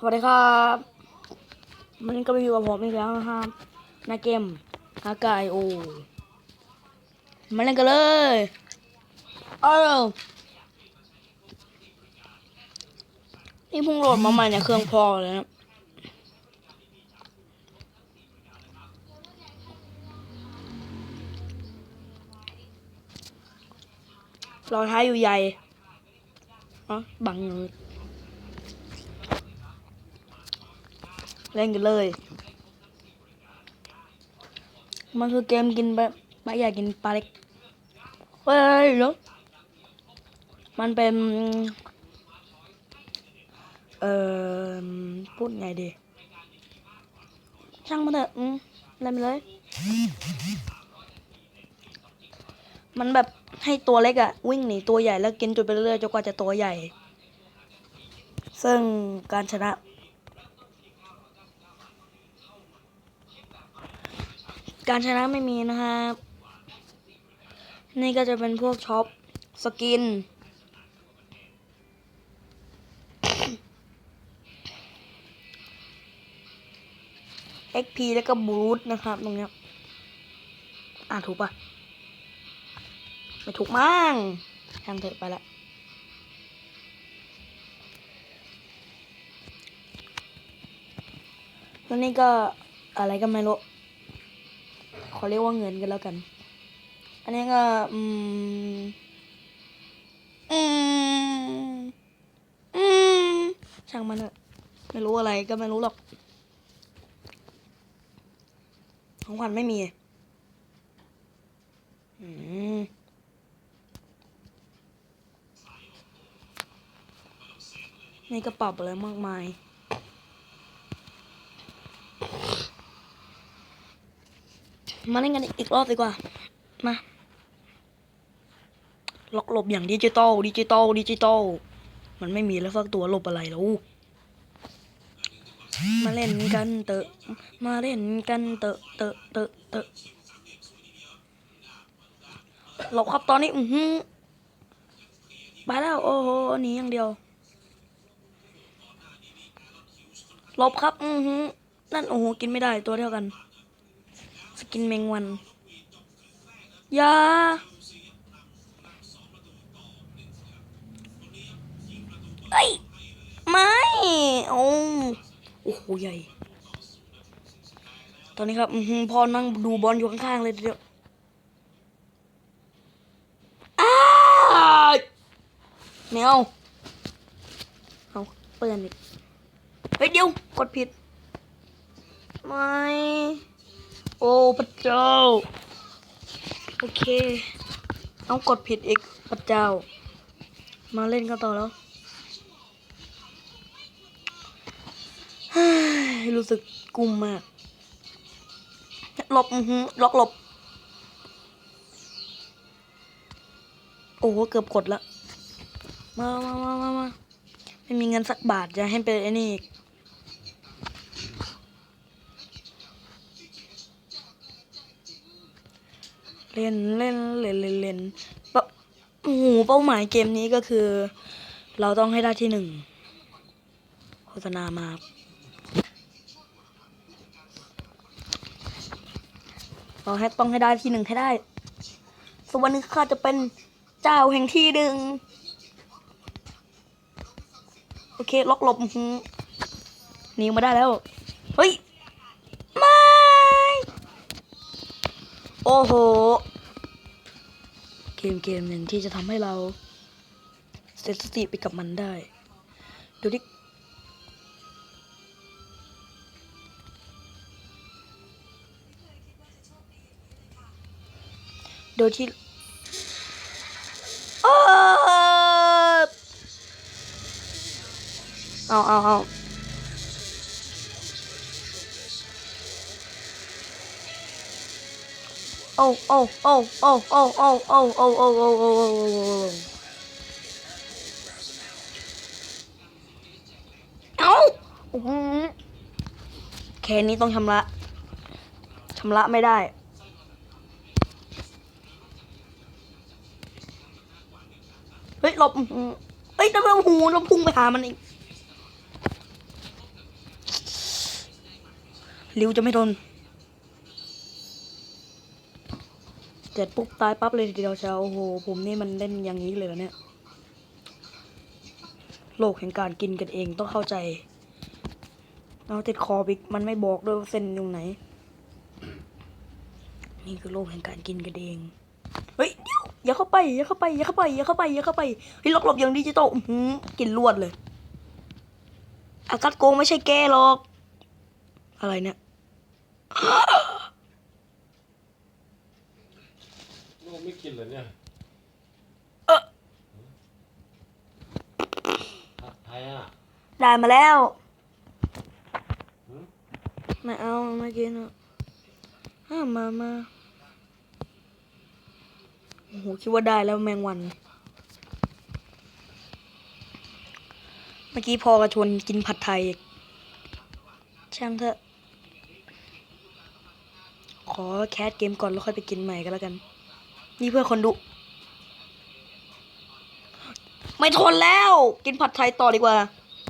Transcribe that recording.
สวัสดีครับวันก็มาอยู่กับผมอีกแล้วนะครับในเกมฮากายโอมาเล่นกันเลยเอาวนี่เพิ่งโหลดมาใหม่ในเครื่องพอเลยนะรอยท้ายอยู่ใหญ่เนาะบังเลย เล่นกันเลย มันคือเกมกินแบบไม่อยากกินปลาเล็กเฮ้ยเดี๋ยวมันเป็น เอ่อ พูดไงดี ช่างมันเถอะอืมเล่นไปเลย มันแบบให้ตัวเล็กอะวิ่งหนีตัวใหญ่แล้วกินจนไปเรื่อยๆจนกว่าจะตัวใหญ่ ซึ่งการชนะ การชนะไม่มีนะครับ นี่ก็จะเป็นพวกช็อปสกิน XP แล้วก็บูทนะครับตรงนี้อ่าถูกปะไม่ถูกมั้งทางเถอะไปละแล้วนี่ก็อะไรก็ไม่รู้ ขอเรียกว่าเงินกันแล้วกัน อันนี้ก็อืมอืมอืมช่างมันเถอะไม่รู้อะไรก็ไม่รู้หรอก ของขวัญไม่มีอืมในกระเป๋าอะไรมากมาย มาเล่นกันอีกรอบดีกว่า มา ล็อกหลบอย่างดิจิตอลดิจิตอลดิจิตอลมันไม่มีแล้วสักตัวหลบอะไรแล้วมาเล่นกันเตอะ มาเล่นกันเตอะเตอะเตอะเตอะหลบครับตอนนี้ อือหือไปแล้วโอ้โหหนีอย่างเดียวหลบครับ อือหือนั่นโอ้โหกินไม่ได้ตัวเท่ากัน สกินแมงวันอยาเอ้ย ไม่โอ้โอ้โห ใหญ่ ตอนนี้ครับพอนั่งดูบอลอยู่ข้างๆเลยเดียวอ้าวแมวเอาเปื่อนอีกเฮ้ยเดี๋ยว กดผิด ไม่ โอ้พระเจ้า โอเคเอากดผิดอีกพระเจ้า มาเล่นกันต่อแล้วรู้สึกกุมมากหลบอือหือล็อกหลบ โอ้เกือบกดละ มามามามามาไม่มีเงินสักบาทจะให้เป็นไอ้นี่ เล่นเล่นเล่นเล่นเล่นป้าโอ้โหเป้าหมายเกมนี้ก็คือ เราต้องให้ได้ที่หนึ่งโฆษณามาเราให้ต้องให้ได้ที่หนึ่งให้ได้สกวันนี้ข้าจะเป็นเจ้าแห่งที่หนึ่งโอเค ล็อกหลบอื้อหือหนีมาได้แล้ว เฮ้ย ไม่ โอ้โห เกมเกมหนึ่งที่จะทำให้เราเซตสติไปกับมันได้ ดูดิโดยที่อ้าวเอาเอาเอา โอ้โอ้โอ้โอ้โอ้โอ้โอ้โอ้โอ้โอ้โอ้โอ้เอาอื้อหือแค่นี้ต้องชำระชำระไม่ได้เฮ้ยหลบเฮ้ยทำไมโอ้โหเราพุ่งไปหามันอีกริวจะไม่ทน เสร็จปุ๊บตายปั๊บเลยทีเดียวเช้าโอ้โหผมนี่มันเล่นอย่างนี้เลยเหรอเนี่ย โลกแห่งการกินกันเองต้องเข้าใจเอาติดคอบิกมันไม่บอกด้วยว่าเส้นอยู่ไหน นี่คือโลกแห่งการกินกันเอง เฮ้ยเดี๋ยวอย่าเข้าไปอย่าเข้าไปอย่าเข้าไปอย่าเข้าไปอย่าเข้าไปเฮ้ยหลบหลบอย่างดิจิตอลอื้อหือกินลวดเลย อากัดโกงไม่ใช่แกหรอก อะไรเนี่ย ลูก ไม่กินเหรอเนี่ยเอ่อผัดไทยอะได้มาแล้ว หืมไม่เอาไม่กินอะห้ามมามาโอ้โหคิดว่าได้แล้วแมงวัน เมื่อกี้พอกระชวนกินผัดไทยอีกช่างเถอะ ขอแคสเกมก่อนแล้วค่อยไปกินใหม่ก็แล้วกัน นี่เพื่อคนดู ไม่ทนแล้ว กินผัดไทยต่อดีกว่า